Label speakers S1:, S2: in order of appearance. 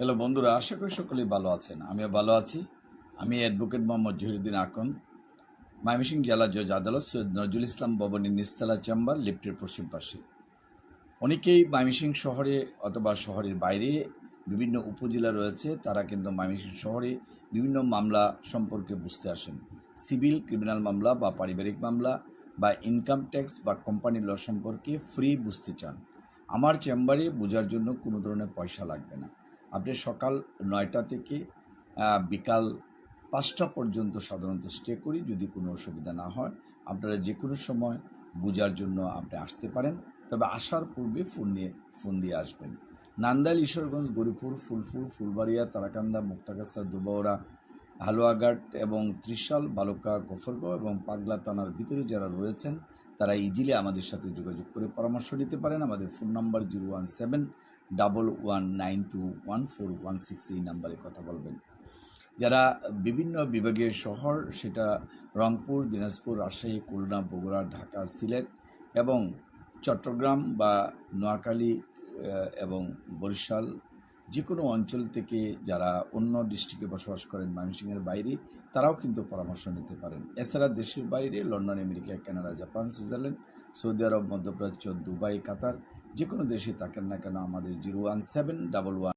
S1: Hello বন্ধুরা, আশা করি সকলেই ভালো আছেন। আমিও ভালো আছি। আমি অ্যাডভোকেট মোহাম্মদ জহিরুদ্দিন আকন ময়মনসিং জেলা জজ আদালত, সৈয়দ নজরুল ইসলাম ভবনের নিস্তালা চেম্বার, লিফটের পশ্চিম পাশে। অনেকেই ময়মনসিং শহরে অথবা শহরের বাইরে বিভিন্ন উপজেলা রয়েছে, তারা কিন্তু ময়মনসিং শহরে বিভিন্ন মামলা সম্পর্কে বুঝতে আসেন। সিভিল, ক্রিমিনাল মামলা বা পারিবারিক মামলা বা ইনকাম ট্যাক্স বা কোম্পানি ল সম্পর্কে ফ্রি বুঝতে চান। আমার চেম্বারে বোঝার জন্য কোনো ধরনের পয়সা লাগবে না। আপনি সকাল নয়টা থেকে বিকাল পাঁচটা পর্যন্ত সাধারণত স্টে করি যদি কোনো অসুবিধা না হয়। আপনারা যে কোনো সময় বোঝার জন্য আপনি আসতে পারেন। তবে আসার পূর্বে ফোন নিয়ে, ফোন দিয়ে আসবেন। নান্দাইল, ঈশ্বরগঞ্জ গরিপুর ফুলপুর, ফুলবাড়িয়া, তারাকান্দা, মুক্তাগাছা দুবাওড়া হালুয়াঘাট এবং ত্রিশাল, বালুকা, গফরগাঁও এবং পাগলা থানার ভিতরে যারা রয়েছেন তারা ইজিলি আমাদের সাথে যোগাযোগ করে পরামর্শ নিতে পারেন। আমাদের phone number zero one seven double one nine two one four one six এই নাম্বারে কথা বলবেন। যারা বিভিন্ন বিভাগীয় শহর, সেটা রংপুর, দিনাজপুর, রাজশাহী, খুলনা, বগুড়া, ঢাকা, সিলেট এবং চট্টগ্রাম বা নোয়াখালী এবং বরিশাল যে কোনো অঞ্চল থেকে যারা অন্য ডিস্ট্রিক্টে বসবাস করেন, ময়মনসিংহের বাইরে, তারাও কিন্তু পরামর্শ নিতে পারেন। এছাড়া দেশের বাইরে, London, America, Canada, Japan, Switzerland, Saudi Arab, মধ্যপ্রাচ্য, দুবাই, কাতার যে কোনো দেশে থাকেন না কেন, আমাদের zero one seven double one